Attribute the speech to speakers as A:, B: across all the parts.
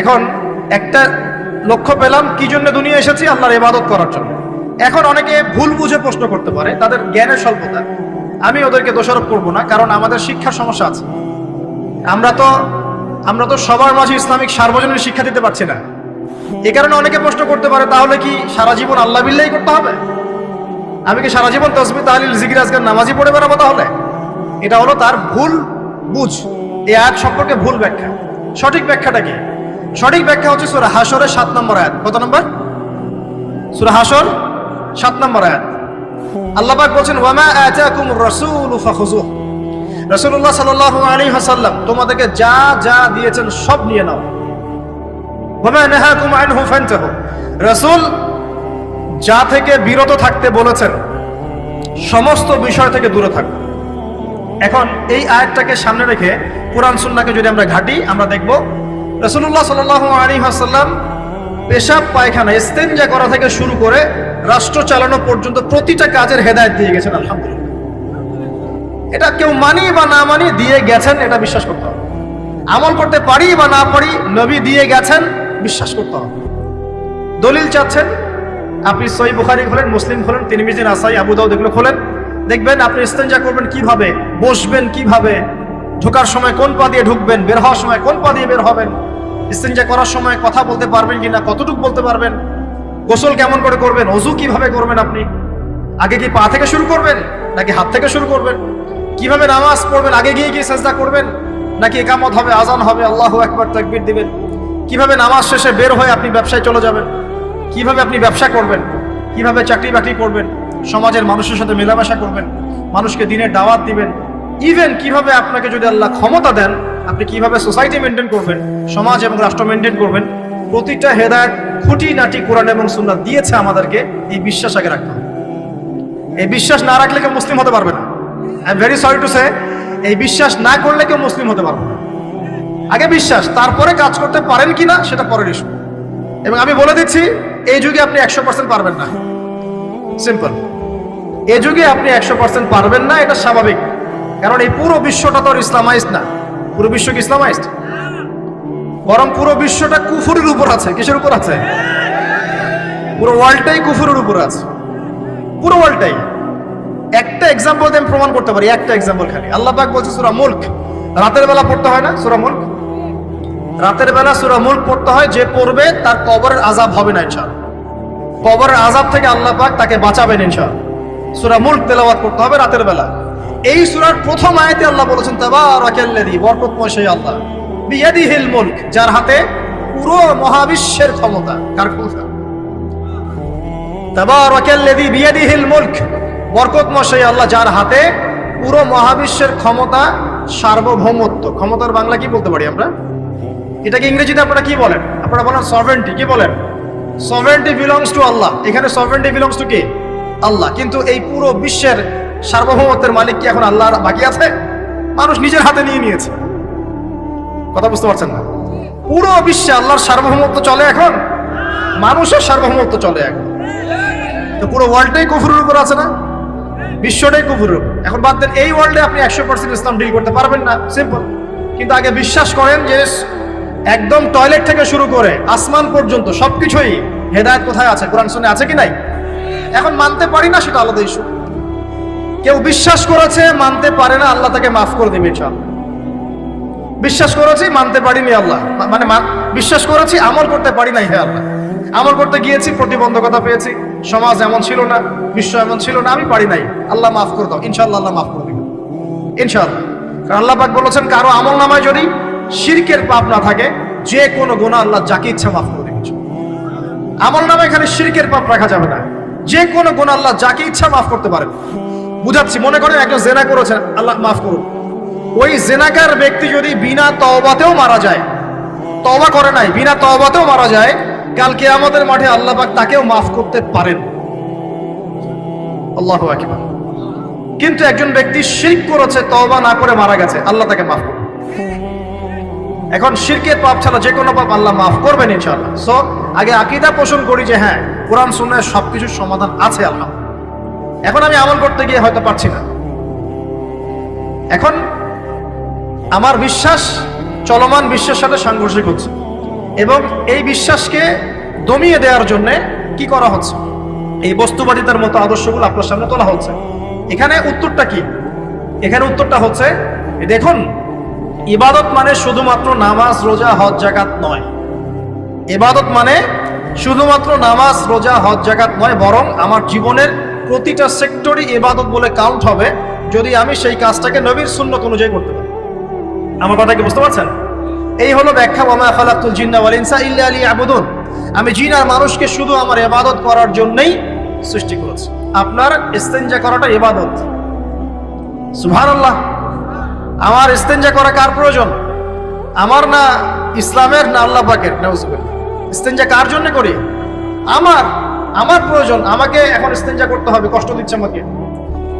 A: এখন একটা লক্ষ্য পেলাম, কি জন্য দুনিয়া এসেছি? আল্লাহর ইবাদত করার জন্য। এখন অনেকে ভুল বুঝে প্রশ্ন করতে পারে, তাদের জ্ঞানের স্বল্পতা। আমি ওদেরকে দোষারোপ করব না, কারণ আমাদের শিক্ষার সমস্যা আছে। আমরা তো আমরা তো সবার মাঝে ইসলামিক সার্বজনীন শিক্ষা দিতে পারছি না। এ কারণে অনেকে প্রশ্ন করতে পারে, তাহলে কি সারা জীবন আল্লাহ বিল্লাই করতে হবে? আমি কি সারা জীবন তসবি, তাহলিল, জিকির নামাজি পড়ে বেড়াবো তাহলে? এটা হলো তার ভুল বুঝ, এ আয়াত সম্পর্কে ভুল ব্যাখ্যা। সঠিক ব্যাখ্যাটা কি? সঠিক ব্যাখ্যা হচ্ছে সুরা হাসরের সাত নম্বর আয়াত। কত নম্বর? সুরা হাসর সাত নম্বর আয়াত। আল্লাহ পাক বলছেন, ওয়ামা আতাকুম রাসূলু ফাখুযুহ। রাসূলুল্লাহ সাল্লাল্লাহু আলাইহি ওয়াসাল্লাম, তোমাদেরকে যা যা দিয়েছেন সব নিয়ে নাও। ওয়ামা নাহাকুম আনহু ফান্তাহু। রাসূল যা থেকে বিরত থাকতে বলেছেন, সমস্ত বিষয় থেকে দূরে থাকবে এখন এই আয়াতটাকে সামনে রেখে কোরআন সুন্নাকে যদি আমরা ঘাটি, আমরা দেখব রসুল্লাহ সাল আলী হাসাল্লাম পেশাব, পায়খানা ইস্তেঞ্জা করা থেকে শুরু করে রাষ্ট্র চালানো পর্যন্ত প্রতিটা কাজের হেদায়ত দিয়ে গেছেন, আলহামদুলিল্লাহ। এটা কেউ মানি বা না মানি দিয়ে গেছেন, এটা বিশ্বাস করতে হবে। আমল করতে পারি বা না পারি, নবী দিয়ে গেছেন, বিশ্বাস করতে হবে। দলিল চাচ্ছেন, আপনি সই বুখারি খোলেন, মুসলিম খোলেন, তিরমিজি, নাসাই, আবু দাউদ এগুলো খোলেন। দেখবেন আপনি ইস্তেঞ্জা করবেন কীভাবে, বসবেন কীভাবে ঢোকার সময় কোন পা দিয়ে ঢুকবেন, বের হওয়ার সময় কোন পা দিয়ে বের হবেন ইস্তেঞ্জা করার সময় কথা বলতে পারবেন কিনা, কতটুকু বলতে পারবেন, গোসল কেমন করে করবেন, অজু কীভাবে করবেন আপনি, আগে কি পা থেকে শুরু করবেন, নাকি হাত থেকে শুরু করবেন, কীভাবে নামাজ পড়বেন, আগে গিয়ে গিয়ে সেজদা করবেন, নাকি একামত হবে আজান হবে, আল্লাহ একবার তাকবীর দিবেন, কীভাবে নামাজ শেষে বের হয়ে আপনি ব্যবসায় চলে যাবেন, কীভাবে আপনি ব্যবসা করবেন, কীভাবে চাকরি বাকরি করবেন, সমাজের মানুষের সাথে মেলামেশা করবেন, মানুষকে দিনের দাওয়াত দিবেন ইভেন কীভাবে আপনাকে যদি আল্লাহ ক্ষমতা দেন, আপনি কীভাবে সোসাইটি মেনটেন করবেন, সমাজ এবং রাষ্ট্র মেনটেন করবেন, প্রতিটা হেদায়ত খুঁটি নাটি কোরআন এবং সুন্নাত দিয়েছে আমাদেরকে, এই বিশ্বাস আগে রাখতে হবে। এই বিশ্বাস না রাখলে কেউ মুসলিম হতে পারবে না। I am very sorry to say এই বিশ্বাস না করলে কেউ মুসলিম হতে পারবে না। আগে বিশ্বাস, তারপরে কাজ করতে পারেন কিনা সেটা পরের ইস্যু এবং আমি বলে দিচ্ছি, এই যুগে আপনি একশো পার্সেন্ট পারবেন না। সিম্পল এই যুগে আপনি একশো পার্সেন্ট পারবেন না, এটা স্বাভাবিক। কারণ এই পুরো বিশ্বটা তো আর ইসলামাইজড না। পুরো বিশ্ব কি ইসলামাইজড? বরং পুরো বিশ্বটা কুফুরের উপর আছে। কিসের উপর আছে? পুরো ওয়ার্ল্ডটাই কুফুরের উপর আছে। পুরো ওয়ার্ল্ডটাই। একটা এক্সাম্পল দিয়ে আমি প্রমাণ করতে পারি। একটা এক্সাম্পল খালি। আল্লাহ পাক বলছে, সুরা মুল্ক। রাতের বেলা পড়তে হয় না? সুরা মুল্ক? রাতের বেলা সুরা মুল্ক পড়তে হয়। যে পড়বে, তার কবরের আজাব হবে না ইনশাআল্লাহ। কবরের আজাব থেকে আল্লাহ পাক তাকে বাঁচাবেন ইনশাআল্লাহ। সুরা মুল্ক তেলাওয়াত করতে হবে রাতের বেলা। এই সূরার প্রথম আয়াতে আল্লাহ বলেছেন আল্লাহ। বিয়াদিহিল মুলক, যার হাতে পুরো মহাবিশ্বের ক্ষমতা। কার ক্ষমতা? মুলক আল্লাহ, যার হাতে পুরো মহাবিশ্বের ক্ষমতা সার্বভৌমত্ব। ক্ষমতার বাংলা কি বলতে পারি আমরা? এটাকে ইংরেজিতে আপনারা কি বলেন? আপনারা বলেন কি বলেন? বিলংস টু আল্লাহ। এখানে বিলংস টু কি? আল্লাহ। কিন্তু এই পুরো বিশ্বের সার্বভৌমত্বের মালিক কি এখন আল্লাহর বাকি আছে? মানুষ নিজের হাতে নিয়ে নিয়েছে। কথা বুঝতে পারছেন না? পুরো বিশ্বে আল্লাহর সার্বভৌমত্ব চলে এখন? মানুষের সার্বভৌমত্ব চলে এখন। তো পুরো ওয়ার্ল্ডটাই কুফুরের উপর আছে না? বিশ্বটাই কুফুরের উপর। এখন বাদ দেন, এই ওয়ার্ল্ডে আপনি একশো পার্সেন্ট ইসলাম ডিল করতে পারবেন না। সিম্পল কিন্তু আগে বিশ্বাস করেন যে একদম টয়লেট থেকে শুরু করে আসমান পর্যন্ত সবকিছুই হেদায়ত কোথায় আছে? কোরআন শুনে আছে কি নাই? এখন মানতে পারি না সেটা আলাদা ইস্যু কেউ বিশ্বাস করেছে, মানতে পারে না, আল্লাহ তাকে মাফ করে দেবে বিশ্বাস করেছি, মানতে পারিনি আল্লাহ। মানে বিশ্বাস করেছি, আমল করতে পারি নাই হে আল্লাহ। আমল করতে গিয়েছি, প্রতিবন্ধকতা পেয়েছি, সমাজ এমন ছিল না, বিশ্ব এমন ছিল না, আমি পারি নাই। আল্লাহ মাফ করে দাও, ইনশাআল্লাহ আল্লাহ মাফ করে দিবে। ইনশাআল্লাহ। কারণ আল্লাহ পাক বলেছেন, কারও আমল নামায় যদি শিরকের পাপ না থাকে, যে কোনো গুনাহ আল্লাহ যাকে ইচ্ছা মাফ করে দিবে। আমল নামায় এখানে শিরকের পাপ রাখা যাবে না। যে কোনো গুনাহ আল্লাহ যাকে ইচ্ছা মাফ করতে পারেন বুঝাচ্ছি, মনে করেন একজন জেনা করেছেন, আল্লাহ মাফ করুন ওই জেনাকার ব্যক্তি যদি বিনা তওবাতেও মারা যায়, তওবা করে নাই, বিনা তওবাতেও মারা যায় কালকে আমাদের মাঠে আল্লাহ পাক তাকেও মাফ করতে পারেন। আল্লাহু কিন্তু একজন ব্যক্তি শিরক করেছে, তওবা না করে মারা গেছে, আল্লাহ তাকে মাফ করবে এখন শিরকের পাপ ছাড়া যে কোনো পাপ আল্লাহ মাফ করবেন ইনশাআল্লাহ। সো আগে আকীদা পোষণ করি যে হ্যাঁ কোরআন, সুন্নায় সবকিছুর সমাধান আছে আল্লাহ এখন আমি আমল করতে গিয়ে হয়তো পারছি না। এখন আমার বিশ্বাস, চলমান বিশ্বের সাথে সাংঘর্ষিক হচ্ছে। এবং এই বিশ্বাসকে দমিয়ে দেওয়ার জন্য কি করা হচ্ছে? এই বস্তুবাদিতার মতো আদর্শগুলো আপনার সামনে তোলা হচ্ছে। এখানে উত্তরটা কি? এখানে উত্তরটা হচ্ছে, দেখুন, ইবাদত মানে শুধুমাত্র নামাজ, রোজা, হজ জাকাত নয়। ইবাদত মানে শুধুমাত্র নামাজ, রোজা, হজ জাকাত নয়, বরং আমার জীবনের প্রতিটা সেক্টরই ইবাদত বলে কাউন্ট হবে, যদি আমি সেই কাজটাকে নবীর সুন্নত অনুযায়ী করতে পারি। আমার কথা কি বুঝতে পারছেন? এই হলো ব্যাখ্যা মামা খালাকুল জিন্না ওয়াল ইনসা ইল্লা লিয়াবুদুন। আমি জিন আর মানুষকে শুধু আমার এবাদত করার জন্যই সৃষ্টি করেছি। আপনার ইস্তেঞ্জা করাটা ইবাদত। সুবহানাল্লাহ। আমার ইস্তেঞ্জা করা কার প্রয়োজন? আমার না ইসলামের, না আল্লাহ পাকের? নাউজুবিল্লাহ। ইস্তেঞ্জা কার জন্য করি? আমার। আমার প্রয়োজন, আমাকে এখন ইস্তেঞ্জা করতে হবে, কষ্ট দিচ্ছে আমাকে।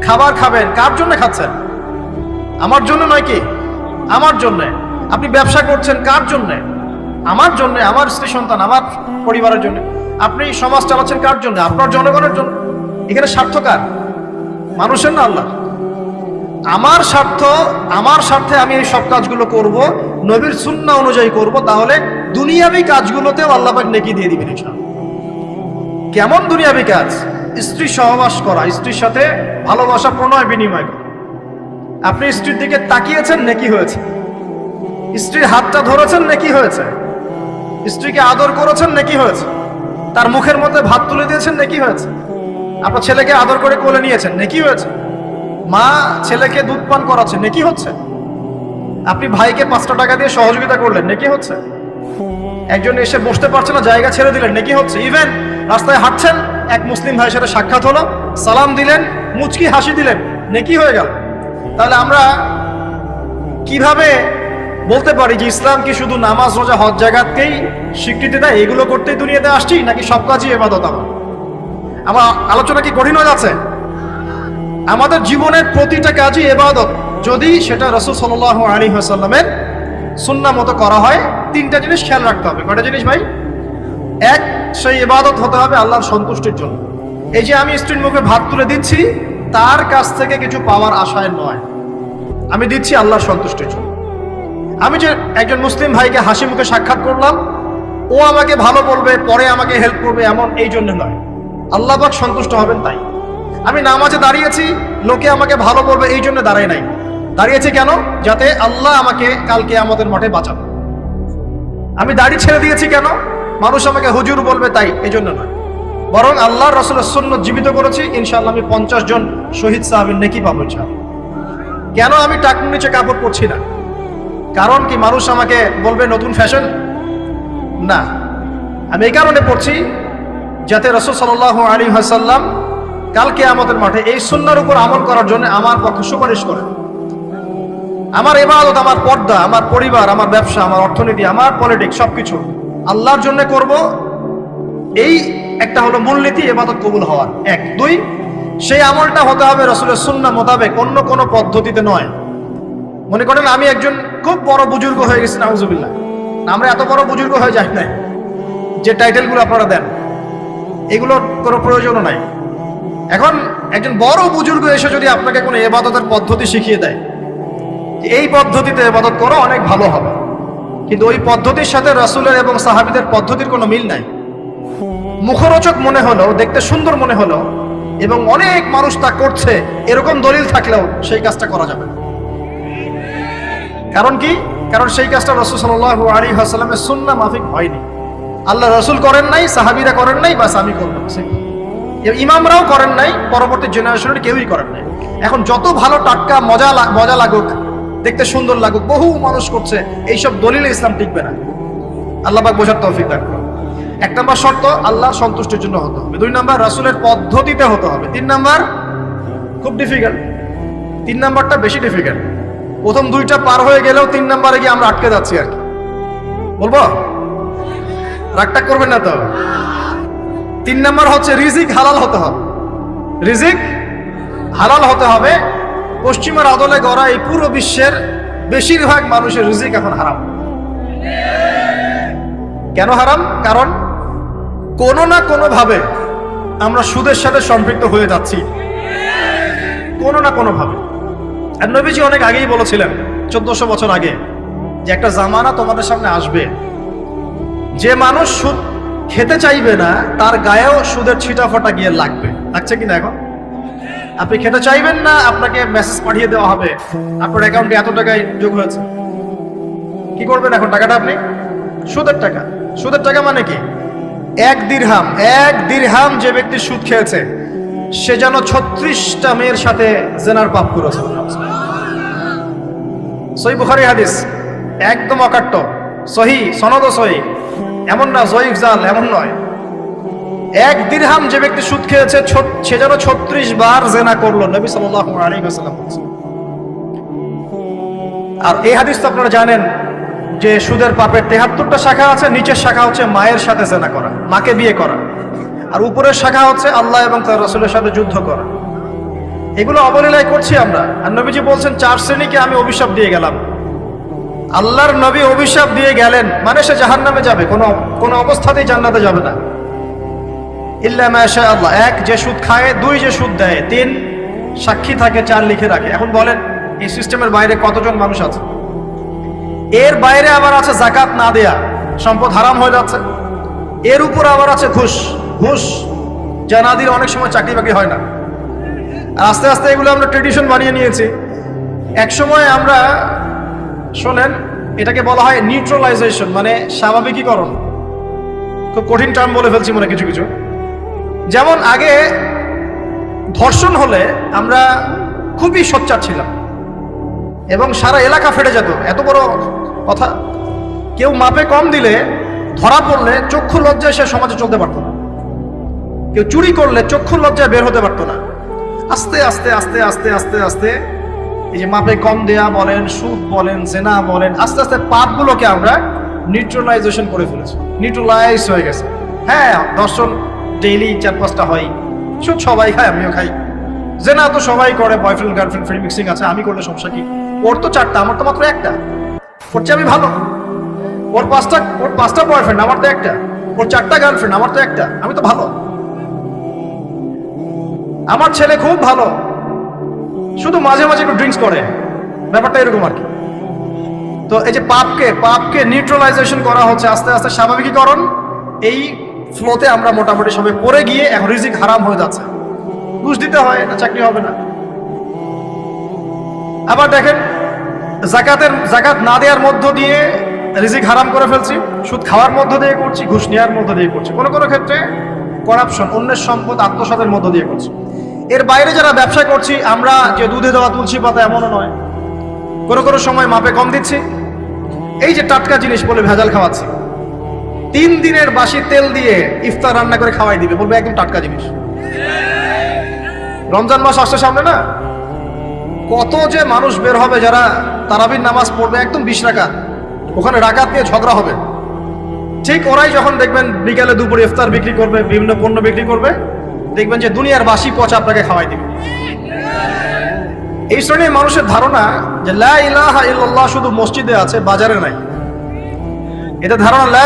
A: খাবার খাবেন, কার জন্য খাচ্ছেন? আমার জন্য নয় কি? আমার জন্য। আপনি ব্যবসা করছেন কার জন্য? আমার জন্য, আমার স্ত্রী সন্তান, আমার পরিবারের জন্য। আপনি সমাজ চালাচ্ছেন কার জন্য? আপনার জনগণের জন্য। এখানে স্বার্থ কার? মানুষের না আল্লাহ? আমার স্বার্থ, আমার স্বার্থে আমি এই সব কাজগুলো করব, নবীর সুন্না অনুযায়ী করব, তাহলে দুনিয়াবি কাজগুলোতেও আল্লাহ নেকি দিয়ে দিবেন ইনশাআল্লাহ। কেমন দুনিয়াবি কাজ স্ত্রী সহবাস করা, স্ত্রীর সাথে ভালোবাসা, প্রণয়, বিনিময় করা। আপনি স্ত্রীর দিকে তাকিয়েছেন নাকি হয়েছে? স্ত্রীর হাতটা ধরেছেন নাকি হয়েছে? স্ত্রীকে আদর করেছেন নাকি হয়েছে? তার মুখের মধ্যে ভাত তুলে দিয়েছেন নাকি হয়েছে? আপনার ছেলেকে আদর করে কোলে নিয়েছেন নাকি হয়েছে? মা ছেলেকে দুধ পান করাচ্ছে নাকি হচ্ছে? আপনি ভাইকে পাঁচটা টাকা দিয়ে সহযোগিতা করলেন নাকি হচ্ছে? একজন এসে বসতে পারছে না, জায়গা ছেড়ে দিলেন নাকি হচ্ছে? ইভেন রাস্তায় হাঁটছেন, এক মুসলিম ভাইয়ের সাথে সাক্ষাৎ হলো, সালাম দিলেন, মুচকি হাসি দিলেন, নেকি হয়ে গেল। তাহলে আমরা কীভাবে বলতে পারি যে ইসলাম কি শুধু নামাজ, রোজা, হজ জায়গাতেই স্বীকৃতি দেয়? এগুলো করতেই দুনিয়াতে আসছি, নাকি সব কাজই এবাদত আমার? আমার আলোচনা কি কঠিন হয়ে যাচ্ছে? আমাদের জীবনের প্রতিটা কাজই এবাদত। যদি সেটা রসুল সাল আলী হাসাল্লামের সুন্না মতো করা হয়, তিনটা জিনিস খেয়াল রাখতে হবে। কটা জিনিস ভাই? এক, সেই ইবাদত হতে হবে আল্লাহর সন্তুষ্টির জন্য। এই যে আমি স্ত্রীর মুখে ভাত তুলে দিচ্ছি, তার কাছ থেকে কিছু পাওয়ার আশায় নয়। আমি দিচ্ছি আল্লাহর সন্তুষ্টির জন্য। আমি যে একজন মুসলিম ভাইকে হাসি মুখে সাক্ষাৎ করলাম, ও আমাকে ভালো বলবে, পরে আমাকে হেল্প করবে, এমন এই জন্য নয়। আল্লাহ পাক সন্তুষ্ট হবেন তাই। আমি নামাজে দাঁড়িয়েছি, লোকে আমাকে ভালো বলবে, এই জন্য দাঁড়ায় নাই। দাঁড়িয়েছি কেন? যাতে আল্লাহ আমাকে কালকে আমাদের মাঠে বাঁচাবে। আমি দাড়ি ছেড়ে দিয়েছি কেন? মানুষ আমাকে হুজুর বলবে তাই এই জন্য নয়। বরং আল্লাহ রসুলের সুন্নত জীবিত করেছি, ইনশাআল্লাহ আমি পঞ্চাশ জন শহীদ সাহাবের নেকি পাবো কেন আমি টাকুর নিচে কাপড় পরছি না? কারণ কি মানুষ আমাকে বলবে নতুন ফ্যাশন? না। আমি এই কারণে পড়ছি যাতে রসুল সাল আলী হাসাল্লাম কালকে আমাদের মাঠে এই সুন্নার উপর আমল করার জন্য আমার পক্ষে সুপারিশ করেন। আমার এবাদত আমার পর্দা, আমার পরিবার, আমার ব্যবসা, আমার অর্থনীতি, আমার পলিটিক্স সবকিছু আল্লাহর জন্য করব। এই একটা হলো মূলনীতি, এবাদত কবুল হওয়ার। এক। দুই, সেই আমলটা হতে হবে রসুলের সুন্না মোতাবেক, অন্য কোনো পদ্ধতিতে নয়। মনে করেন আমি একজন খুব বড় বুজুর্গ হয়ে গেছি, নাউজুবিল্লাহ। আমরা এত বড় বুজুর্গ হয়ে যাই নাই। যে টাইটেলগুলো আপনারা দেন, এগুলোর কোনো প্রয়োজনও নাই। এখন একজন বড় বুজুর্গ এসে যদি আপনাকে কোনো এবাদতের পদ্ধতি শিখিয়ে দেয়, এই পদ্ধতিতে এবাদত করো অনেক ভালো হবে। কিন্তু ওই পদ্ধতির সাথে রাসুলের এবং সাহাবিদের পদ্ধতির কোনো মিল নাই। মুখরোচক মনে হলো, দেখতে সুন্দর মনে হলো, এবং অনেক মানুষ তা করছে, এরকম দলিল থাকলেও সেই কাজটা করা যাবে না। কারণ কি? কারণ সেই কাজটা রসুল সাল আলী হাসালামের সুন্না মাফিক হয়নি। আল্লাহ রসুল করেন নাই, সাহাবিরা করেন নাই, বাস আমি করব ইমামরাও করেন নাই, পরবর্তী জেনারেশনের কেউই করেন নাই। এখন যত ভালো টাটকা, মজা মজা লাগুক দেখতে সুন্দর লাগুক, বহু মানুষ করছে, এইসব দলিলে ইসলাম টিকবে না। আল্লাহ পাক বোঝার তৌফিক দান। এক নম্বর শর্ত, আল্লাহ সন্তুষ্টির জন্য হতে হবে। দুই নম্বর, রাসুলের পদ্ধতিতে হতে হবে। তিন নম্বর, খুব ডিফিকাল্ট তিন নাম্বারটা বেশি ডিফিকাল্ট প্রথম দুইটা পার হয়ে গেলেও তিন নাম্বারে গিয়ে আমরা আটকে যাচ্ছি আর কি। বলব? রাগটা করবেন না তো। তিন নাম্বার হচ্ছে, রিজিক হালাল হতে হবে। রিজিক হালাল হতে হবে পশ্চিমের আদলে গড়া এই পুরো বিশ্বের বেশিরভাগ মানুষের রিজিক এখন হারাম। কেন হারাম? কারণ কোনো না কোনো ভাবে আমরা সুদের সাথে সম্পৃক্ত হয়ে যাচ্ছি। কোনো না কোনো ভাবে আর নবীজি অনেক আগেই বলেছিলেন, চোদ্দশো বছর আগে, যে একটা জামানা তোমাদের সামনে আসবে। যে মানুষ সুদ খেতে চাইবে না, তার গায়েও সুদের ছিটা ফোটা গিয়ে লাগবে। লাগছে কিনা এখন? আপনি খেতে চাইবেন না, আপনাকে মেসেজ পাঠিয়ে দেওয়া হবে। আপনার অ্যাকাউন্টে এত টাকায় যোগ হয়েছে। কি করবেন এখন টাকাটা আপনি? সুদের টাকা। সুদের টাকা মানে কি? এক দিরহাম এক দিরহাম যে ব্যক্তি সুদ খেয়েছে, সে যেন ছত্রিশটা মেয়ের সাথে জেনার পাপ করেছে। সহি বুখারি হাদিস, একদম অকাট্য। সহি সনদ সহি। এমন না, জয়ীফ জাল, এমন নয়। এক দিরহাম যে ব্যক্তি সুদ খেয়েছে সে যেন ছত্রিশ বার জেনা করল, নবী সাল্লাহ আলী সাল্লাম আর এই হাদিস তো আপনারা জানেন যে সুদের পাপের তেহাত্তরটা শাখা আছে, নিচের শাখা হচ্ছে মায়ের সাথে জেনা করা, মাকে বিয়ে করা। আর উপরের শাখা হচ্ছে আল্লাহ এবং তার রসুলের সাথে যুদ্ধ করা। এগুলো অবলীলায় করছি আমরা। আর নবীজি বলছেন, চার শ্রেণীকে আমি অভিশাপ দিয়ে গেলাম। আল্লাহর নবী অভিশাপ দিয়ে গেলেন মানে সে জাহান নামে যাবে, কোনো কোনো অবস্থাতেই জান্নাতে যাবে না। ইল্লা মাশা আল্লাহ। এক যে সুদ খায়, দুই যে সুদ দেয়, তিন সাক্ষী থাকে, চার লিখে রাখে। এখন বলেন, এই সিস্টেমের বাইরে কতজন মানুষ আছে? এর বাইরে আবার আছে জাকাত না দেয়া। সম্পদ হারাম হয়ে যাচ্ছে। এর উপর আবার আছে ঘুষ। ঘুষ যা না দিলে অনেক সময় চাকরি বাকরি হয় না। আস্তে আস্তে এগুলো আমরা ট্রেডিশন বানিয়ে নিয়েছি। এক সময় আমরা, শোনেন, এটাকে বলা হয় নিউট্রালাইজেশন মানে স্বাভাবিকীকরণ। খুব কঠিন টার্ম বলে ফেলছি মনে কিছু কিছু। যেমন আগে ধর্ষণ হলে আমরা খুবই সোচ্চার ছিলাম। এবং সারা এলাকা ফেটে যেত। এত বড় কথা। কেউ মাপে কম দিলে ধরা পড়লে চক্ষু লজ্জায় সে সমাজে চলতে পারতো না। কেউ চুরি করলে চক্ষু লজ্জায় বের হতে পারতো না। আস্তে আস্তে আস্তে আস্তে আস্তে আস্তে এই যে মাপে কম দেয়া বলেন, সুদ বলেন, জেনা বলেন, আস্তে আস্তে পাপগুলোকে আমরা নিউট্রালাইজেশন করে ফেলেছি। নিউট্রালাইজ হয়ে গেছে। হ্যাঁ দর্শন ডেইলি চার পাঁচটা হয়। সুদ সবাই খায়, আমিও খাই। যে না তো সবাই করে বয়ফ্রেন্ড গার্লফ্রেন্ড ফ্রি মিক্সিং আছে, আমি করলে সমস্যা কি? ওর তো চারটা, আমার তো মাত্র একটা। ওর আমি ভালো। ওর পাঁচটা ওর পাঁচটা বয়ফ্রেন্ড আমার তো একটা। ওর চারটা গার্লফ্রেন্ড আমার তো একটা। আমি তো ভালো। আমার ছেলে খুব ভালো। শুধু মাঝে মাঝে একটু ড্রিঙ্কস করে। ব্যাপারটা এরকম আর কি। তো এই যে পাপকে পাপকে নিউট্রালাইজেশন করা হচ্ছে, আস্তে আস্তে স্বাভাবিকীকরণ, এই ফ্লোতে আমরা মোটামুটি সবাই পড়ে গিয়ে এখন রিজিক হারাম হয়ে যাচ্ছে। ঘুষ দিতে হয় না চাকরি হবে না। আবার দেখেন, জাকাতের, জাকাত না দেওয়ার মধ্য দিয়ে রিজিক হারাম করে ফেলছি, সুদ খাওয়ার মধ্য দিয়ে করছি, ঘুষ নেওয়ার মধ্য দিয়ে করছি। কোনো কোনো ক্ষেত্রে করাপশন অন্যের সম্পদ, আত্মসাতের মধ্য দিয়ে করছি। এর বাইরে যারা ব্যবসা করছি, আমরা যে দুধে দেওয়া তুলসী পাতা এমনও নয়। কোনো কোনো সময় মাপে কম দিচ্ছি। এই যে টাটকা জিনিস বলে ভেজাল খাওয়াচ্ছি। তিন দিনের বাসি তেল দিয়ে ইফতার রান্না করে খাওয়াই দিবে, বলবে একদম টাটকা জিনিস। রমজান মাস আসছে সামনে না? কত যে মানুষ বের হবে যারা তারাবির নামাজ পড়বে একদম বিশ রাকাত, ওখানে রাকাত নিয়ে ঝগড়া হবে। ঠিক ওরাই যখন দেখবেন বিকালে দুপুরে ইফতার বিক্রি করবে, বিভিন্ন পণ্য বিক্রি করবে, দেখবেন যে দুনিয়ার বাসি পচা আপনাকে খাওয়াই দিবে। এই শ্রেণির মানুষের ধারণা যে লা ইলাহা ইল্লাল্লাহ শুধু মসজিদে আছে, বাজারে নাই। এটা ধারণা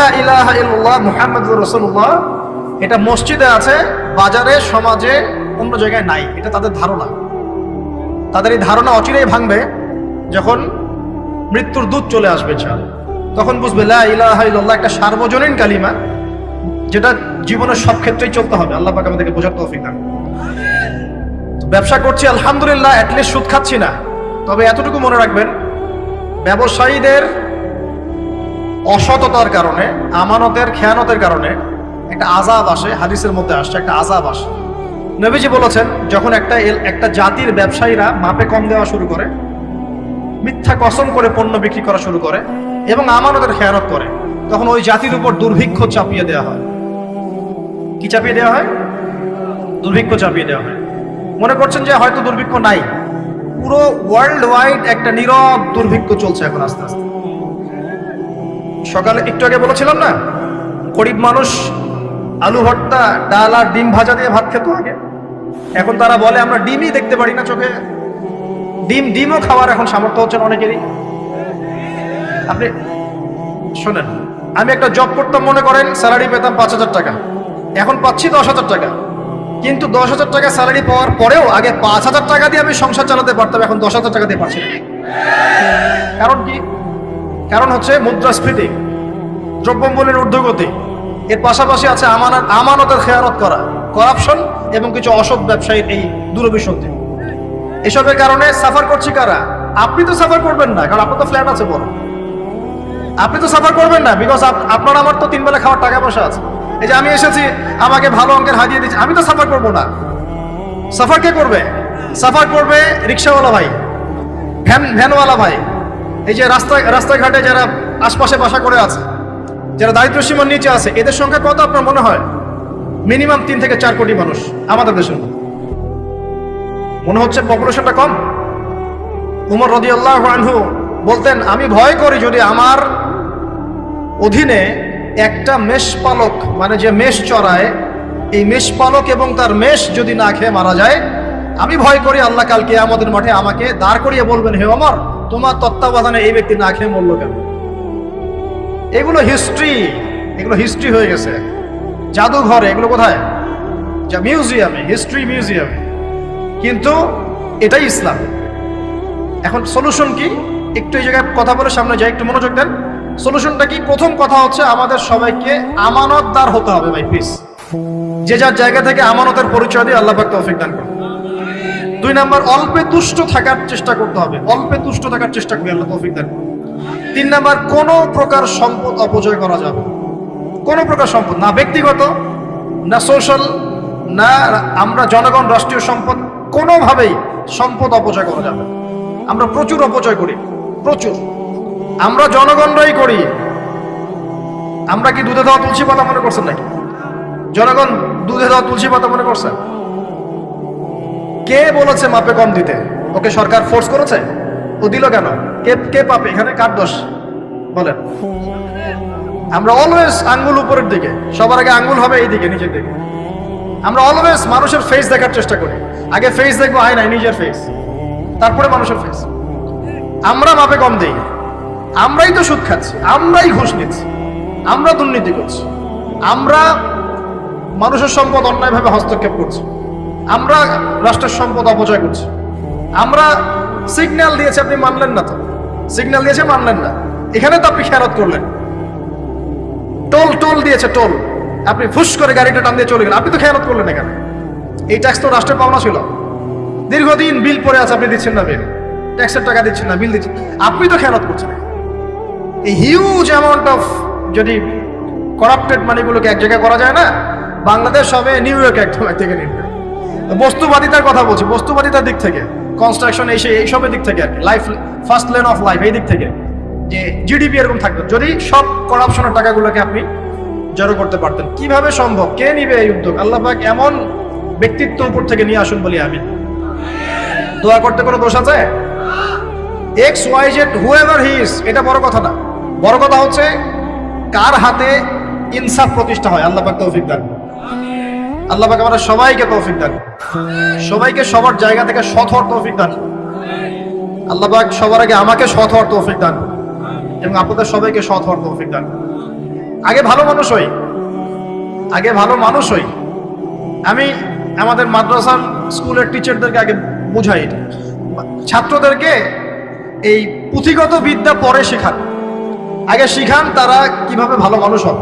A: রাসূলুল্লাহ। এটা মসজিদে আছে, বাজারে, সমাজে, অন্য জায়গায় নাই। এটা তাদের ধারণা। তাদের এই ধারণা অচিরেই ভাঙবে যখন মৃত্যুর দূত চলে আসবে চাল তখন বুঝবে, লা ইলাহা ইল্লাল্লাহ একটা সার্বজনীন কালিমা, যেটা জীবনের সব ক্ষেত্রেই চলতে হবে। আল্লাহ পাক আমাদেরকে বোঝার তৌফিক দান ব্যবসা করছি, আলহামদুলিল্লাহ অ্যাটলিস্ট সুদ খাচ্ছি না। তবে এতটুকু মনে রাখবেন, ব্যবসায়ীদের অসততার কারণে, আমানতের খেয়ানতের কারণে একটা আজাব আসে, হাদিসের মধ্যে আসছে একটা আজাব আসে। নবীজি বলেছেন, যখন একটা একটা জাতির ব্যবসায়ীরা মাপে কম দেওয়া শুরু করে, মিথ্যা কসম করে পণ্য বিক্রি করা শুরু করে এবং আমানতের খেয়ানত করে, তখন ওই জাতির উপর দুর্ভিক্ষ চাপিয়ে দেওয়া হয়। কি চাপিয়ে দেওয়া হয়? দুর্ভিক্ষ চাপিয়ে দেওয়া হয়। মনে করছেন যে হয়তো দুর্ভিক্ষ নাই। পুরো ওয়ার্ল্ড ওয়াইড একটা নীরব দুর্ভিক্ষ চলছে এখন আস্তে আস্তে। সকালে একটু আগে বলেছিলাম না? গরিব মানুষ আলু, ভর্তা, ডাল আর ডিম ভাজা দিয়ে ভাত খেত আগে। এখন তারা বলে, আমরা ডিমই দেখতে পারি না চোখে। ডিম, ডিমও খাওয়ার এখন সামর্থ্য হচ্ছে অনেকেরই। আপনি শোনেন, আমি একটা জব করতাম মনে করেন স্যালারি পেতাম পাঁচ হাজার টাকা। এখন পাচ্ছি দশ হাজার টাকা। কিন্তু দশ হাজার টাকা স্যালারি পাওয়ার পরেও আগে পাঁচ হাজার টাকা দিয়ে আমি সংসার চালাতে পারতাম, এখন দশ হাজার টাকা দিয়ে পাচ্ছি কারণ কি? কারণ হচ্ছে মুদ্রাস্ফীতি, দ্রব্যমূল্যের ঊর্ধ্বগতি। এর পাশাপাশি আছে আমানত, আমানতের খেয়ানত করা, করাপশন এবং কিছু অসৎ ব্যবসায়ীর এই দুরভিসন্ধি এসবের কারণে সাফার করছি কারা? আপনি তো সাফার করবেন না, কারণ আপনার তো ফ্ল্যাট আছে বড়। আপনি তো সাফার করবেন না বিকজ আপনার আমার তো তিন বেলা খাওয়ার টাকা পয়সা আছে। এই যে আমি এসেছি, আমাকে ভালো অঙ্কের হারিয়ে দিচ্ছে, আমি তো সাফার করব না। সাফার কে করবে? সাফার করবে রিক্সাওয়ালা ভাই, ভ্যান, ভ্যানওয়ালা ভাই। এই যে রাস্তা, রাস্তাঘাটে যারা আশপাশে বাসা করে আছে, যারা দারিদ্র সীমার নিচে আছে, এদের সংখ্যা কত আপনার মনে হয়? মিনিমাম তিন থেকে চার কোটি মানুষ আমাদের দেশের মনে হচ্ছে পপুলেশনটা কম? উমর রদি আনহু বলতেন, আমি ভয় করি যদি আমার অধীনে একটা মেষপালক মানে যে মেষ চড়ায়, এই মেষপালক এবং তার মেষ যদি না খেয়ে মারা যায়, আমি ভয় করি আল্লাহ কালকে আমাদের মাঠে আমাকে দাঁড় করিয়ে বলবেন, হে অমর তোমার তত্ত্বাবধানে এই ব্যক্তি না খেয়ে মরলো কেন? এগুলো হিস্ট্রি এগুলো হিস্ট্রি হয়ে গেছে। জাদুঘরে, এগুলো কোথায়? যা মিউজিয়ামে হিস্ট্রি মিউজিয়ামে কিন্তু এটাই ইসলাম। এখন সলিউশন কি? একটু এই জায়গায় কথা বলে সামনে যাই, একটু মনোযোগ দেন। সলিউশনটা কি? প্রথম কথা হচ্ছে আমাদের সবাইকে আমানতদার হতে হবে, ভাই প্লিজ যে যার জায়গা থেকে আমানতের পরিচয় দিয়ে আল্লাহ পাক তৌফিক দান করুন। দুই নাম্বার, অল্পে তুষ্ট থাকার চেষ্টা করতে হবে। অল্পে তুষ্ট থাকার চেষ্টা করি, আল্লাহ তৌফিক দান তিন নাম্বার, কোনো প্রকার সম্পদ অপচয় করা যাবে। কোনো প্রকার সম্পদ না, ব্যক্তিগত, না সোশ্যাল না আমরা জনগণ রাষ্ট্রীয় সম্পদ, কোনোভাবেই সম্পদ অপচয় করা যাবে আমরা প্রচুর অপচয় করি, প্রচুর। আমরা জনগণরাই করি। আমরা কি দুধে দেওয়া তুলসী পাতা মনে করছেন নাকি? জনগণ দুধে দেওয়া তুলসী পাতা মনে করছেন? কে বলেছে মাপে কম দিতে? ওকে সরকার ফোর্স করেছে? ও দিল কেন? কে কে পাপে এখানে কার দোষ? বলেন। আমরা অলওয়েজ আঙ্গুল উপরের দিকে। সবার আগে আঙ্গুল হবে এই দিকে, নিচের দিকে। আমরা অলওয়েজ মানুষের ফেস দেখার চেষ্টা করি। আগে ফেস দেখব, আয় নাই, নিজের ফেস তারপরে মানুষের ফেস আমরা মাপে কম দিই। আমরাই তো সুদ খাচ্ছি, আমরাই ঘুষ নিচ্ছি। আমরা দুর্নীতি করছি। আমরা মানুষের সম্পদ অন্যায়ভাবে হস্তক্ষেপ করছি। আমরা রাষ্ট্রের সম্পদ অপচয় করছি। আমরা সিগন্যাল দিয়েছে, আপনি মানলেন না তো। সিগন্যাল দিয়েছে, মানলেন না। এখানে তো আপনি খেয়ালত করলেন। টোল টোল দিয়েছে, টোল। আপনি ফুস করে গাড়িটা টান দিয়ে চলে গেলেন। আপনি তো খেয়ালত করলেন এখানে। এই ট্যাক্স তো রাষ্ট্রের পাওনা ছিল। দীর্ঘদিন বিল পড়ে আছে, আপনি দিচ্ছেন না বিল। ট্যাক্সের টাকা দিচ্ছেন না, বিল দিচ্ছেন আপনি তো খেয়ালত করছেন। এই হিউজ অ্যামাউন্ট অফ যদি করাপ্টেড মানিগুলোকে এক জায়গায় করা যায় না, বাংলাদেশ হবে নিউ ইয়র্ক একদম এক থেকে ইয়র্ক বস্তুবাদিতার কথা বলছি, বস্তুবাদিতার দিক থেকে কনস্ট্রাকশন এই এইসবের দিক থেকে আর কি life fast lane of life এই দিক থেকে, যে জিডিপি এরকম থাকবে, যদি সব করাপশনের টাকাগুলোকে আপনি জড়ো করতে পারতেন, কীভাবে সম্ভব, কে নিবে এই উদ্যোগ? আল্লাহ পাক এমন ব্যক্তিত্ব উপর থেকে নিয়ে আসুন বলি আমি দোয়া করতে কোনো দোষ আছে? X Y Z whoever his এটা বড় কথা না। বড় কথা হচ্ছে, কার হাতে ইনসাফ প্রতিষ্ঠা হয়, আল্লাহ পাক তৌফিক দান। আল্লাহ পাক আমরা সবাইকে তৌফিক দান সবাইকে সবার জায়গা থেকে হওয়ার তৌফিক দান আল্লাহ পাক সবার আগে আমাকে হওয়ার তৌফিক দান এবং আপনাদের সবাইকে হওয়ার তৌফিক দান আগে ভালো মানুষ হই, আগে ভালো মানুষ হই। আমি আমাদের মাদ্রাসার স্কুলের টিচারদেরকে আগে বুঝাই ছাত্রদেরকে এই পুঁথিগত বিদ্যা পরে শেখান। আগে শিখান তারা কীভাবে ভালো মানুষ হবে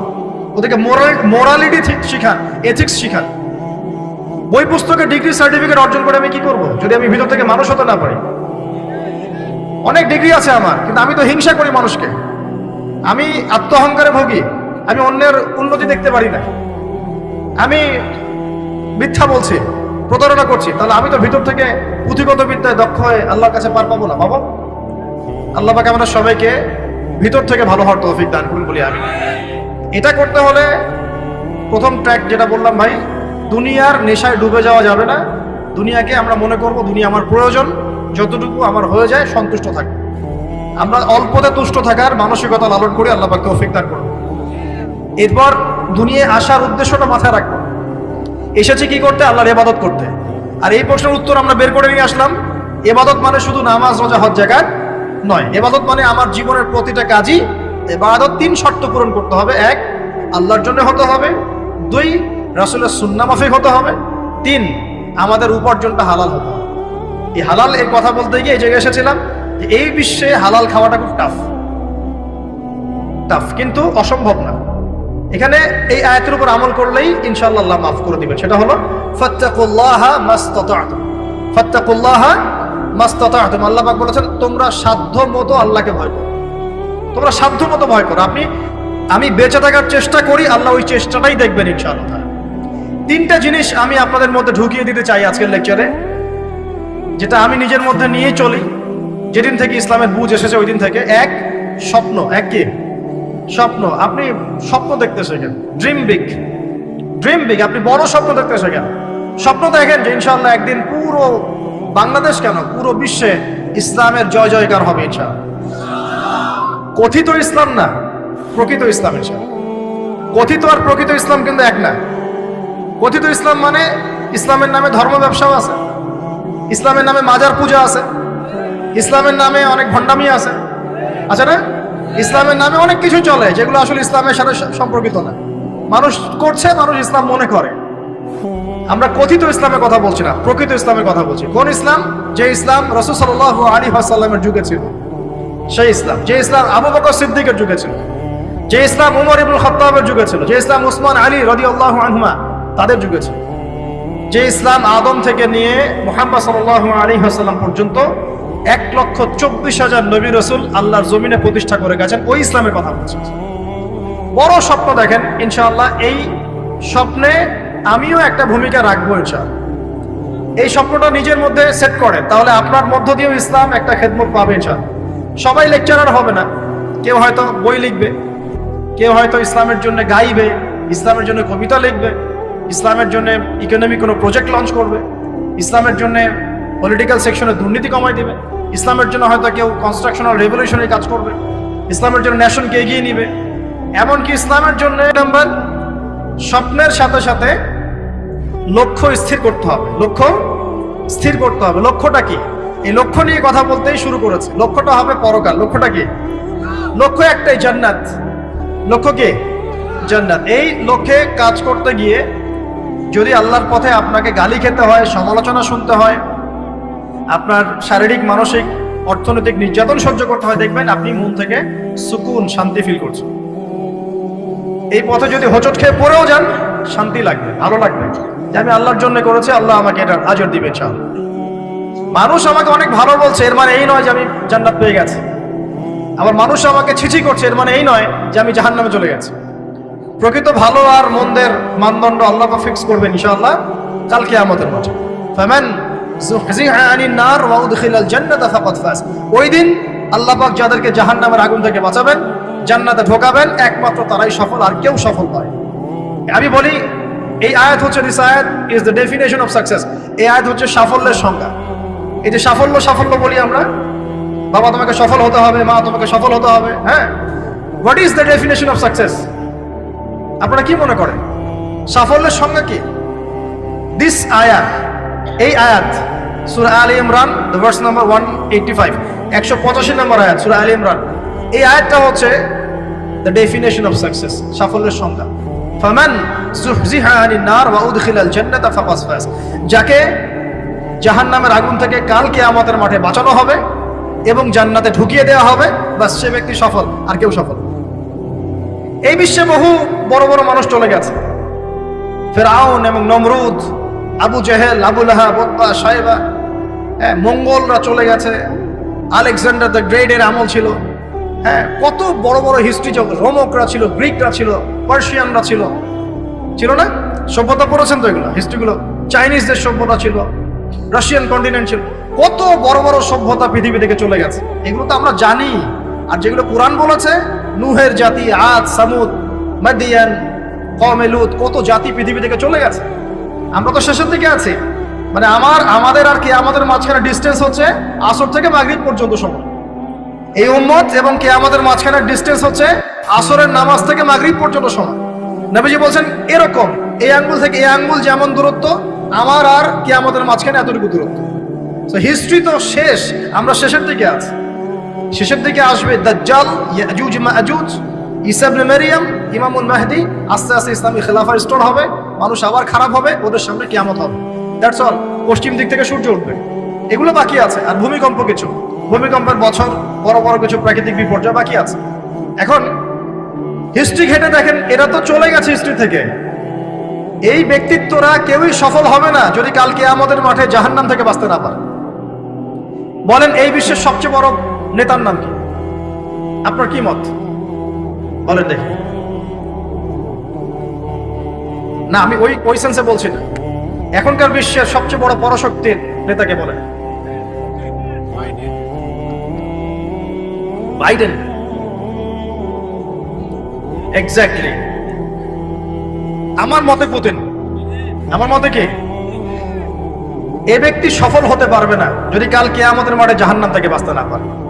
A: ওদেরকে মোরাল, মোরালিটি শিখান এথিক্স শিখান। বই পুস্তকে ডিগ্রি সার্টিফিকেট অর্জন করে আমি কি করব? যদি আমি ভিতর থেকে মানুষ হতে না পারি? অনেক ডিগ্রি আছে আমার, কিন্তু আমি তো হিংসা করি মানুষকে। আমি আত্মহংকারে ভোগী, আমি অন্যের উন্নতি দেখতে পারি না। আমি মিথ্যা বলছি, প্রতারণা করছি, তাহলে আমি তো ভিতর থেকে পুঁথিগত বিদ্যায় দক্ষ হয়ে আল্লাহর কাছে পার পাবো না বাবা আল্লাহ পাকে আমাদের সবাইকে ভিতর থেকে ভালো হওয়ার তৌফিক দান করুন বলি আমি এটা করতে হলে প্রথম ট্র্যাক যেটা বললাম ভাই দুনিয়ার নেশায় ডুবে যাওয়া যাবে না। দুনিয়াকে আমরা মনে করব দুনিয়া আমার প্রয়োজন। যতটুকু আমার হয়ে যায়, সন্তুষ্ট থাকবে। আমরা অল্পতে তুষ্ট থাকার মানসিকতা লালন করে, আল্লাহ পাক তৌফিক দান করব এরপর দুনিয়ায় আসার উদ্দেশ্যটা মাথায় রাখব। এসেছি কি করতে? আল্লাহর এবাদত করতে। আর এই প্রশ্নের উত্তর আমরা বের করে নিয়ে আসলাম। এবাদত মানে শুধু নামাজ, রোজা, হজ জায়গার নয়। এবাদত মানে আমার জীবনের প্রতিটা কাজই এবাদত তিন শর্ত পূরণ করতে হবে। এক, আল্লাহর জন্য হতে হবে। দুই রাসুলের সুন্না মাফিক হতে হবে। তিন, আমাদের উপার্জনটা হালাল হতে হবে। এই হালাল এর কথা বলতে গিয়ে এই জায়গায় এসেছিলাম যে এই বিশ্বে হালাল খাওয়াটা খুব টাফ টাফ কিন্তু অসম্ভব না। এখানে এই আয়াতের উপর আমল করলেই ইনশাআল্লাহ মাফ করে দিবেন। সেটা হলো, ফাত্তাকুল্লাহা মাস্তাতাতুম। ফাত্তাকুল্লাহা মাস্তাতাতুম। আল্লাহ পাক বলেছেন, তোমরা সাধ্য মতো আল্লাহকে ভয় করো। তোমরা সাধ্য মতো ভয় করো। আপনি, আমি বেঁচে থাকার চেষ্টা করি, আল্লাহ ওই চেষ্টাটাই দেখবেন ইনশাআল্লাহ। তিনটা জিনিস আমি আপনাদের মধ্যে ঢুকিয়ে দিতে চাই আজকের লেকচারে যেটা আমি নিজের মধ্যে নিয়ে চলি, যেদিন থেকে ইসলামের বুঝ এসেছে ওই দিন থেকে। এক, স্বপ্ন। এক কি? স্বপ্ন। আপনি স্বপ্ন দেখতে শেখেন ড্রিম বিগ ড্রিম বিগ আপনি বড় স্বপ্ন দেখতে শেখেন স্বপ্ন দেখেন যে ইনশাল্লাহ একদিন পুরো বাংলাদেশ কেন? পুরো বিশ্বে ইসলামের জয় জয়কার হবে ইনশাল্লাহ কথিত ইসলাম না, প্রকৃত ইসলাম ইনশাল্লাহ কথিত আর প্রকৃত ইসলাম কিন্তু এক না। কথিত ইসলাম মানে ইসলামের নামে ধর্ম ব্যবসাও আছে। ইসলামের নামে মাজার পূজা আছে। ইসলামের নামে অনেক ভণ্ডামি আছে। আছে না? ইসলামের নামে অনেক কিছু চলে, যেগুলো আসলে ইসলামের সাথে সম্পর্কিত না। মানুষ করছে, মানুষ ইসলাম মনে করে। আমরা কথিত ইসলামের কথা বলছি না, প্রকৃত ইসলামের কথা বলছি। কোন ইসলাম? যে ইসলাম রসুল সাল্লাহ আলী সাল্লামের যুগে ছিল। সেই ইসলাম। যে ইসলাম আবু বকর সিদ্দিকের যুগে ছিল। যে ইসলাম উমর ইবুল খত্তাবের যুগে ছিল। যে ইসলাম উসমান আলী রদি আল্লাহ আনহুমা তাদের যুগে ছিল। যে ইসলাম আদম থেকে নিয়ে মোহাম্মদ সাল্লাহ আলী হাসাল্লাম পর্যন্ত এক লক্ষ চব্বিশ হাজার নবী রসুল আল্লাহর জমিনে প্রতিষ্ঠা করে গেছেন, ওই ইসলামের কথা বলছি। বড় স্বপ্ন দেখেন, ইনশাআল্লাহ এই স্বপ্নে আমিও একটা ভূমিকা রাখব, ইনশাআল্লাহ। এই স্বপ্নটা নিজের মধ্যে সেট করেন, তাহলে আপনার মধ্য দিয়েও ইসলাম একটা খেদমত পাবে, ইনশাআল্লাহ। সবাই লেকচারার হবে না। কেউ হয়তো বই লিখবে, কেউ হয়তো ইসলামের জন্য গাইবে, ইসলামের জন্য কবিতা লিখবে ইসলামের জন্য ইকোনমি কোনো প্রজেক্ট লঞ্চ করবে, ইসলামের জন্য পলিটিক্যাল সেকশনে দুর্নীতি কমাই দেবে, ইসলামের জন্য হয়তো কেউ কনস্ট্রাকশনাল রেভলিউশনের কাজ করবে, ইসলামের জন্য ন্যাশনকে এগিয়ে নিবে। এমনকি ইসলামের জন্য নাম্বার স্বপ্নের সাথে সাথে লক্ষ্য স্থির করতে হবে। লক্ষ্য স্থির করতে হবে। লক্ষ্যটা কি? এই লক্ষ্য নিয়ে কথা বলতেই শুরু করেছে। লক্ষ্যটা হবে পরকাল। লক্ষ্যটা কি? লক্ষ্য একটাই, জান্নাত। লক্ষ্য কে? জান্নাত। এই লক্ষ্যে কাজ করতে গিয়ে যদি আল্লাহর পথে আপনাকে গালি খেতে হয়, সমালোচনা শুনতে হয়, আপনার শারীরিক, মানসিক, অর্থনৈতিক নির্যাতন সহ্য করতে হয়, দেখবেন আপনি মন থেকে সুকুন, শান্তি ফিল করছেন। এই পথে যদি হোঁচট খেয়ে পড়েও যান, শান্তি লাগবে, ভালো লাগবে। যে আমি আল্লাহর জন্য করেছি, আল্লাহ আমাকে এটা আজর দিবে চাল মানুষ আমাকে অনেক ভালো বলছে, এর মানে এই নয় যে আমি জান্নাত পেয়ে গেছি। আবার মানুষ আমাকে ছিছি করছে, এর মানে এই নয় যে আমি জাহান্নামে চলে গেছি। প্রকৃত ভালো আর মন্দের মানদণ্ড আল্লাহ ফিক্স করবেন ইনশাআল্লাহ কালকে আমাদের আল্লাহ পাক যাদেরকে আগুন থেকে বাঁচাবেন, জান্নাতে ঢোকাবেন, একমাত্র তারাই সফল আর কেউ সফল আমি বলি, এই আয়াত হচ্ছে ইজ দ্য সাকসেস এই হচ্ছে সাফল্যের সংজ্ঞা। এই যে সাফল্য সাফল্য বলি আমরা, বাবা তোমাকে সফল হতে হবে, মা তোমাকে সফল হতে হবে হ্যাঁ? What is the definition of success আপনারা কি মনে করেন? সাফল্যের সংজ্ঞা কি? দিস আয়াত এই আয়াত সুরা আলী Imran verse number one eighty five একশো পঁচাশি নম্বর আয়াত সুরা আলী ইমরান এই আয়াতটা হচ্ছে দ্য ডেফিনেশন অফ সাকসেস সাফল্যের সংজ্ঞা। ফামান জুহজিহা আনিন নার ওয়া উদখিলাল জান্নাতা ফাকাদ ফাজ। যাকে জাহান্নামের আগুন থেকে কাল কিয়ামতের মাঠে বাঁচানো হবে এবং জান্নাতে ঢুকিয়ে দেওয়া হবে, বাস সে ব্যক্তি সফল, আর কেউ সফল এই বিশ্বে বহু বড় বড় মানুষ চলে গেছে। ফেরাউন এবং নমরুদ, আবু জেহেল, আবু লাহা বত্তা সাহেবা হ্যাঁ মঙ্গলরা চলে গেছে। আলেকজান্ডার দ্য গ্রেটের আমল ছিল। হ্যাঁ কত বড় বড় হিস্ট্রি রোমকরা ছিল, গ্রিকরা ছিল, পার্সিয়ানরা ছিল। ছিল না? সভ্যতা পড়েছেন তো এগুলো, হিস্ট্রিগুলো? চাইনিজদের সভ্যতা ছিল, রাশিয়ান কন্টিনেন্ট ছিল। কত বড় বড় সভ্যতা পৃথিবী থেকে চলে গেছে। এগুলো তো আমরা জানি। আর যেগুলো কোরআন বলেছে নুহের জাতি আদ সামুদ, মাদিয়ান কমেলুদ কত জাতি পৃথিবী থেকে চলে গেছে। আমরা তো শেষের দিকে আছি। মানে আমার, আমাদের আর কি আমাদের মাঝখানে ডিস্টেন্স হচ্ছে আসর থেকে মাগরিব পর্যন্ত সময়। এই উম্মত এবং কে আমাদের মাঝখানে ডিস্টেন্স হচ্ছে আসরের নামাজ থেকে মাগরিব পর্যন্ত সময়। নবীজি বলছেন, এরকম, এই আঙ্গুল থেকে এই আঙ্গুল যেমন দূরত্ব, আমার আর কে আমাদের মাঝখানে এতটুকু দূরত্ব। তো হিস্ট্রি তো শেষ, আমরা শেষের দিকে আছি। শেষের দিকে আসবে দাজ্জাল, ইয়াজুজ, মাজুজ, ঈসা ইবনে মারিয়াম, ইমামুল মাহদি, আস্তে আস্তে ইসলামী খেলাফা স্টোর হবে, মানুষ আবার খারাপ হবে, ওদের সামনে কিয়ামত হবে। দ্যাটস অল পশ্চিম দিক থেকে সূর্য উঠবে। এগুলো বাকি আছে, আর ভূমিকম্প কিছু। ভূমিকম্পের বছর, বড় বড় কিছু প্রাকৃতিক বিপর্যয় বাকি আছে। এখন হিস্ট্রি ঘেটে দেখেন, এরা তো চলে গেছে হিস্ট্রি থেকে। এই ব্যক্তিত্বরা কেউই সফল হবে না, যদি কালকে আমাদের মাঠে জাহান্নাম থেকে বাঁচতে না পারে। বলেন, এই বিশ্বের সবচেয়ে বড় নেতার নাম কি? আপনার কি মত? বলেন দেখি। না, আমি ওই ওই সেন্সে বলছি না। এখনকার বিশ্বের সবচেয়ে বড় পরাশক্তির নেতাকে বলেন। বাইডেন। এক্স্যাক্টলি আমার মতে পুতিন। আমার মতে কি? এ ব্যক্তি সফল হতে পারবে না যদি কাল কে আমাদের মাঠে জাহান্নাম থেকে বাঁচতে না পারে।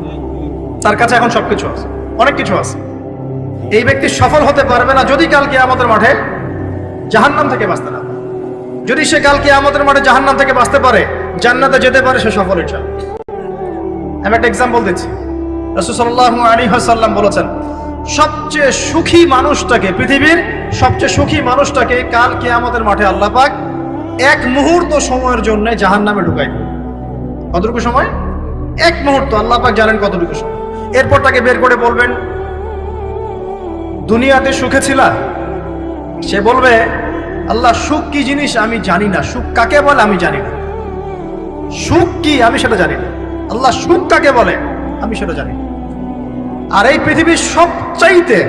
A: তার কাছে এখন সবকিছু আছে। অনেক কিছু আছে। এই ব্যক্তি সফল হতে পারবে না যদি কাল কে আমাদের মাঠে জাহান্নাম থেকে বাঁচতে না যদি সে কালকে আমাদের মাঠে জাহান্নাম থেকে বাঁচতে পারে, জান্নাতে যেতে পারে, সে সফল ইচ্ছা আমি একটা এক্সাম্পল দিচ্ছি। রসুসাল্লাহ আলী হাসাল্লাম বলেছেন, সবচেয়ে সুখী মানুষটাকে, পৃথিবীর সবচেয়ে সুখী মানুষটাকে কাল কে আমাদের মাঠে আল্লাহ পাক এক মুহূর্ত সময়ের জন্য জাহান নামে ঢুকাই কতটুকু সময়? এক মুহূর্ত। আল্লাহ পাক জানেন কতটুকু সময়। এরপর তাকে বের করে বলবেন, দুনিয়াতে সুখে ছিলা? সে বলবে, আল্লাহ, সুখ কি জিনিস আমি জানি না। সুখ কাকে বলে আমি জানি না। সুখ কি আমি সেটা জানি না। আল্লাহ, সুখ কাকে বলে আমি সেটা জানি। আর এই পৃথিবীর সবচাইতে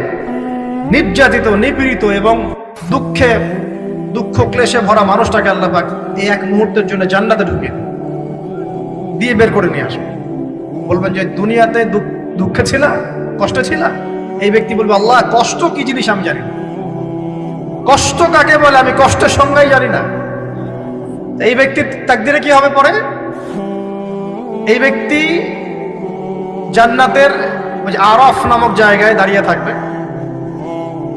A: নির্যাতিত, নিপীড়িত এবং দুঃখে, দুঃখ ক্লেশে ভরা মানুষটাকে আল্লাহ পাক এই এক মুহূর্তের জন্য জান্নাতে ঢুকে দিয়ে বের করে নিয়ে আসবে। বলবেন যে, দুনিয়াতে দুঃখ- দুঃখে ছিল? কষ্টে ছিল? এই ব্যক্তি বলবে, আল্লাহ, কষ্ট কি জিনিস আমি জানি কষ্ট কাকে বলে? আমি কষ্টের সংজ্ঞাই জানি না। এই ব্যক্তির তাকদিরে কি হবে পরে? এই ব্যক্তি জান্নাতের আরফ নামক জায়গায় দাঁড়িয়ে থাকবে।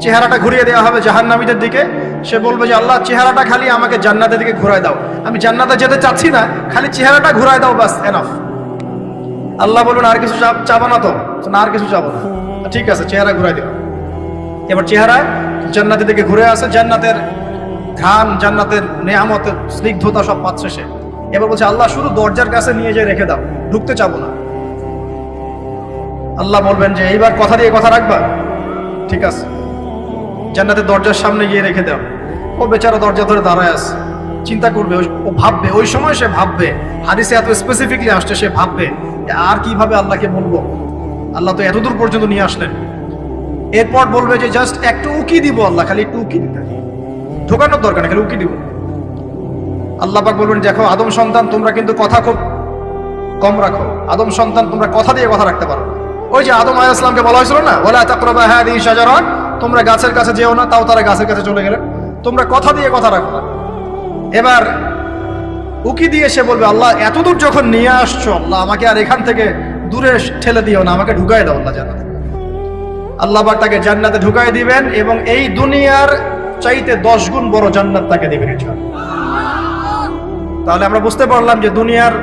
A: চেহারাটা ঘুরিয়ে দেওয়া হবে জাহান্নামীদের দিকে। সে বলবে যে, আল্লাহ, চেহারাটা খালি আমাকে জান্নাতের দিকে ঘুরায় দাও। আমি জান্নাতে যেতে চাচ্ছি না, খালি চেহারাটা ঘুরায় দাও বাস এনাফ আল্লাহ বলুন, আর কিছু চাবো না তো? না, আর কিছু চাবো না। ঠিক আছে, চেহারা ঘুরাই দিও এবার চেহারা জান্নাতের দিকে ঘুরে আসে। জান্নাতের ঘান জান্নাতের নেয়ামতের স্নিগ্ধতা সব পাচ্ছে সে। এবার বলছে, আল্লাহ, শুধু দরজার কাছে নিয়ে যেয়ে রেখে দাও। ঢুকতে চাবো না। আল্লাহ বলবেন যে, এইবার কথা দিয়ে কথা রাখবা? ঠিক আছে। জান্নাতের দরজার সামনে গিয়ে রেখে দাও। ও বেচারা দরজা ধরে দাঁড়ায় আছে। চিন্তা করবে, ও ভাববে, ওই সময় সে ভাববে। হাদিসে এত স্পেসিফিকলি আসছে, সে ভাববে। আর কীভাবে আল্লাহকে বলব? আল্লাহ তো এতদূর পর্যন্ত নিয়ে আসলেন। এরপর বলবে যে জাস্ট একটু উকি দিব আল্লাহ, খালি একটু উকি দিতে। ঢোকানোর দরকার খালি উকি দিব। আল্লাহ পাক বলবেন, দেখো, আদম সন্তান, তোমরা কিন্তু কথা খুব কম রাখো। আদম সন্তান, তোমরা কথা দিয়ে কথা রাখতে পারো ওই যে আদম আলাইহিস সালামকে বলা হয়েছিল না ওলা তাকরাবা হাদিহি শাজারা তোমরা গাছের কাছে যেও না, তাও তারা গাছের কাছে চলে গেলেন তোমরা কথা দিয়ে কথা রাখো না। এবার উকি দিয়ে সে বলবে, আল্লাহ, এতদূর যখন নিয়ে আসছো, আল্লাহ, আমাকে আর এখান থেকে দূরে ঠেলে দিও না, আমাকে ঢুকাই দাও আল্লাহ জানাতে আল্লাহ পাক তাকে জান্নাতে ঢুকাই দিবেন এবং এই দুনিয়ার চাইতে দশ গুণ বড় জান্নাত তাকে দিবেন। তাহলে আমরা বুঝতে পারলাম যে দুনিয়ার